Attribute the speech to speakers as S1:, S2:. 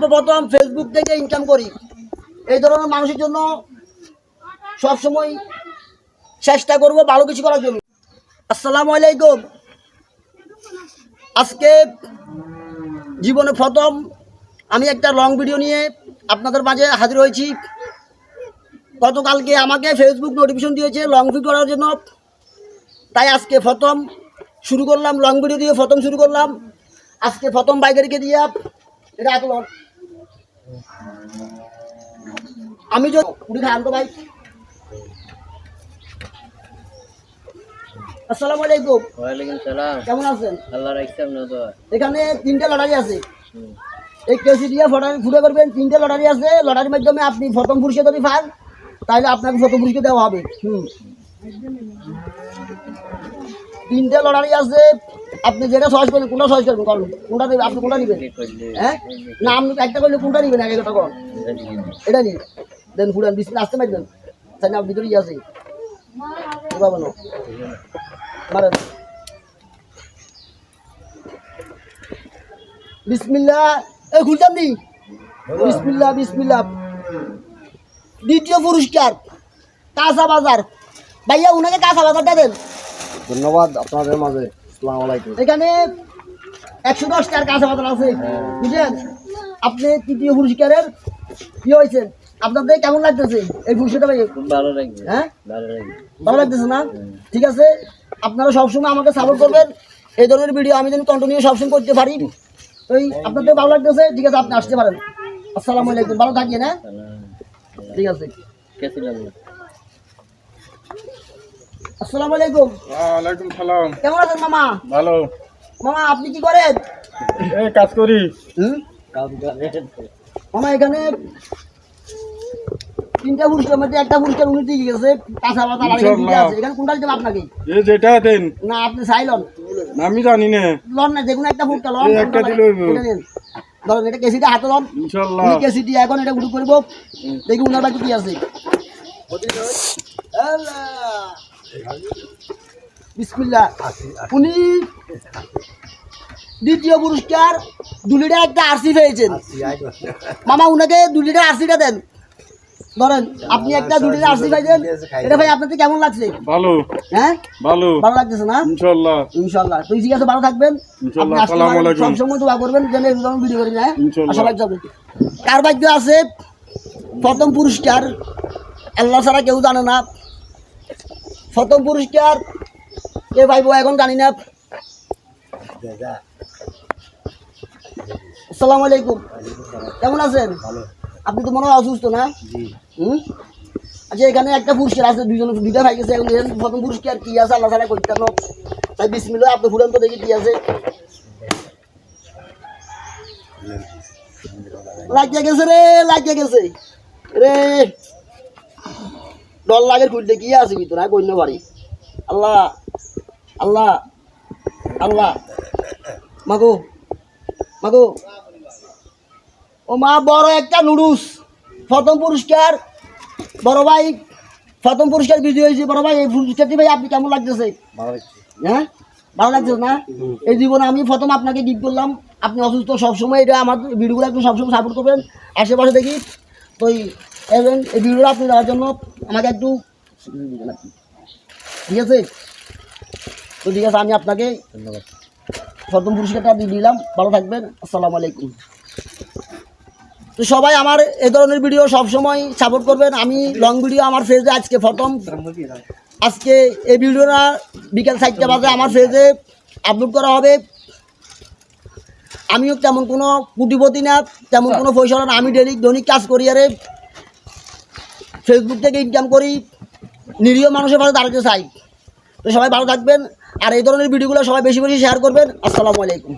S1: সর্বপ্রথম ফেসবুক থেকে ইনকাম করি। এই ধরনের মানুষের জন্য সবসময় চেষ্টা করব ভালো কিছু করার জন্য। আসসালামু আলাইকুম। আজকে জীবনে প্রথম আমি একটা লং ভিডিও নিয়ে আপনাদের মাঝে হাজির হয়েছি। গতকালকে আমাকে ফেসবুক নোটিফিকেশন দিয়েছে লং ভিডিও করার জন্য। তাই আজকে প্রথম শুরু করলাম লং ভিডিও দিয়ে প্রথম শুরু করলাম। আজকে প্রথম বাইকারিকে দিয়ে এটা লং আমি যে উঠে খান তো ভাই। আসসালামু আলাইকুম।
S2: ওয়ালাইকুম সালাম।
S1: কেমন আছেন?
S2: আল্লাহ রাখছে আপনার তো
S1: এখানে তিনটে লটারি আছে। এই কেসি দিয়ে করবেন তিনটে লটারি আছে। লটারির মাধ্যমে আপনি প্রথম পুরস্কার যদি পান তাহলে আপনাকে প্রথম পুরস্কার দেওয়া হবে। হুম। তিনটে লটারি আছে আপনি যেটা সহজ করবেন কোনটা সহজ করবেন করুন কোনটা নেবেন আপনি কোনটা নেবেন? হ্যাঁ? না, আপনি একটা করলে কোনটা নেবেন আগে কথা কর এটা নিন। দেন ফুটান বিশ আসতে পারবেন? তাই না ভিতরে ইয়ে আছে বাবানো মারেন। বিসমিল্লাহ এই খুলতাম নি? বিসমিল্লাহ বিসমিল্লাহ দ্বিতীয় পুরস্কার, কাঁচা বাজার। ভাইয়া, উনাকে কাঁচা বাজারটা দেন।
S3: ধন্যবাদ আপনাদের মাঝে।
S1: এখানে একশো আছে বুঝলেন? আপনি তৃতীয় পুরস্কারের কি হয়েছে আপনাদের কেমন লাগতেছে এই পুরস্কারটা ভাই?
S2: ভালো লাগবে
S1: হ্যাঁ?
S2: ভালো
S1: লাগতেছে না? ঠিক আছে আপনারা সবসময় আমাকে সাপোর্ট করবেন। এই ধরনের ভিডিও আমি যেন কন্টিনিউ সবসময় করতে পারি। তো আপনাদের ভালো লাগতেছে? ঠিক আছে আপনি আসতে পারেন। আসসালামু আলাইকুম। ভালো থাকিয়েন হ্যাঁ? ঠিক আছে। আসসালামু আলাইকুম।
S3: ওয়ালাইকুম সালাম।
S1: কেমন আছেন মামা?
S3: ভালো।
S1: মামা আপনি কি করেন?
S3: এই কাজ করি।
S1: হুম? মামা এখানে তিনটা পুরস্কার মধ্যে একটা পুরস্কার উনি দিয়ে গেছে কাঁচা পাতা এখানে আছে। এখানে কোনটা দিতে আপনাকে?
S3: এ যেটা দেন।
S1: না আপনি চাইলন
S3: আমি জানি না।
S1: লন না যে একটা পুরস্কার লন।
S3: একটা দিলে হইবো।
S1: এটা। কেসিটা হাতে লন। উনি কেসিটি এখন এটা উঠু করব দেখি উনার বাকি কি আছে। বিসমিল্লাহ। উনি দ্বিতীয় পুরস্কার দু লিটার একটা আরসি পেয়েছেন। মামা উনাকে দু লিটার আরসিটা দেন। ধরেন আপনি একটা দু লিটার আরসি পাইছেন এটা ভাই আপনাদের কেমন লাগছে?
S3: ভালো।
S1: হ্যাঁ?
S3: ভালো।
S1: ভালো লাগতেছে না? তো ঠিক আছে ভালো থাকবেন।
S3: আসসালামু আলাইকুম।
S1: সবসময় দোয়া করবেন যেন এরকম ভিডিও করি না সবাই যাবে কার ভাগ্য আছে? প্রথম পুরস্কার আল্লাহ ছাড়া কেউ জানে না। প্রথম পুরস্কার। কে পাইব এখন জানি না। আসসালামু আলাইকুম। কেমন আছেন? আপনি তো মনে হয় অসুস্থ না? হুম? আচ্ছা এখানে একটা পুরস্কার আছে দুজন দুইটা ভাই গেছে এখন প্রথম পুরস্কার কি আছে আল্লাহ তালা করতে তাই বিসমিল্লা আপনি ফুরান তো দেখি কি আছে। লাগিয়ে গেছে রে লাগিয়ে গেছে। রে। ডল লাগে খুলতে কি আছে ভিতরে আর কইন্য পারি আল্লাহ আল্লাহ আল্লাহ। মাগো মাগো। ও মা বড় একটা নুডুস প্রথম পুরস্কার বড় ভাই প্রথম পুরস্কার বিজয়ী হয়েছে বড় ভাই। এই পুরস্কারটি ভাই আপনি কেমন লাগতেছে? হ্যাঁ? ভালো লাগছে না? এই জীবনে আমি প্রথম আপনাকে গিফট করলাম। আপনি অসুস্থ সবসময় এটা আমার ভিডিওগুলো একটু সবসময় সাপোর্ট করবেন। আশেপাশে দেখি। তো এই even এই ভিডিওটা আপনি দেওয়ার জন্য আমাকে একটু ঠিক আছে? তো ঠিক আছে আমি আপনাকে
S2: ধন্যবাদ।
S1: প্রথম পুরস্কারটা দিয়ে দিলাম। ভালো থাকবেন। আসসালামু আলাইকুম। তো সবাই আমার এ ধরনের ভিডিও সবসময় সাপোর্ট করবেন। আমি লং ভিডিও আমার ফেজে আজকে প্রথম। আজকে এই ভিডিওটা বিকেল চারটে বাজে আমার ফেজে আপলোড করা হবে। আমিও তেমন কোনো কুটিপতি না তেমন কোনো পয়সা না। আমি ডেলি দৈনিক কাজ করি আরে ফেসবুক থেকে ইনকাম করি, নিরীহ মানুষের পাশে দাঁড়াতে চাই। তো সবাই ভালো থাকবেন। আর এই ধরনের ভিডিওগুলো সবাই বেশি বেশি শেয়ার করবেন। আসসালামু আলাইকুম।